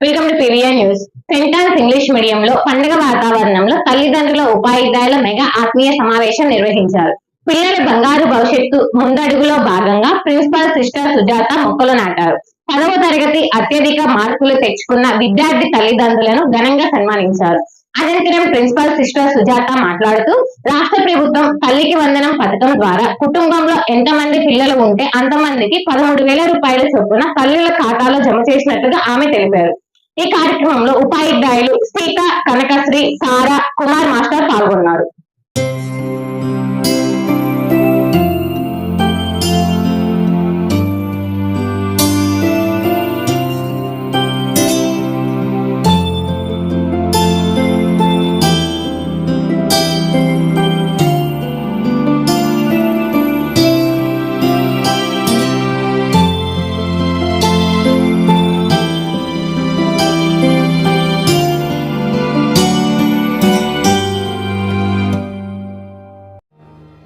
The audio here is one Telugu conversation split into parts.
Welcome to PVR news Saint Ann's English మీడియంలో పండుగ వాతావరణంలో తల్లిదండ్రుల ఉపాధ్యాయుల మెగా ఆత్మీయ సమావేశం నిర్వహించారు. పిల్లల బంగారు భవిష్యత్తు ముందడుగులో భాగంగా ప్రిన్సిపల్ సిస్టర్ సుజాత మొక్కలు నాటారు. పదవ తరగతి అత్యధిక మార్కులు తెచ్చుకున్న విద్యార్థి తల్లిదండ్రులను ఘనంగా సన్మానించారు. అనంతరం ప్రిన్సిపల్ సిస్టర్ సుజాత మాట్లాడుతూ రాష్ట్ర ప్రభుత్వం తల్లికి వందనం పథకం ద్వారా కుటుంబంలో ఎంతమంది పిల్లలు ఉంటే అంతమందికి పదమూడు వేల రూపాయల చొప్పున తల్లుల ఖాతాలో జమ చేసినట్లుగా ఆమె తెలిపారు. ఈ కార్యక్రమంలో ఉపాధ్యాయులు సీత కనకశ్రీ సారా కుమార్ మాస్టర్ పాల్గొన్నారు.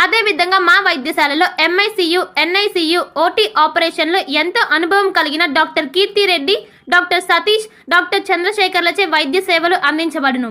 అదేవిధంగా మా వైద్యశాలలో ఎంఐసియు ఎన్ఐసియు ఓటీ ఆపరేషన్లో ఎంతో అనుభవం కలిగిన doctor Keerthi Reddy doctor Satish doctor చంద్రశేఖర్లచే వైద్య సేవలు అందించబడును.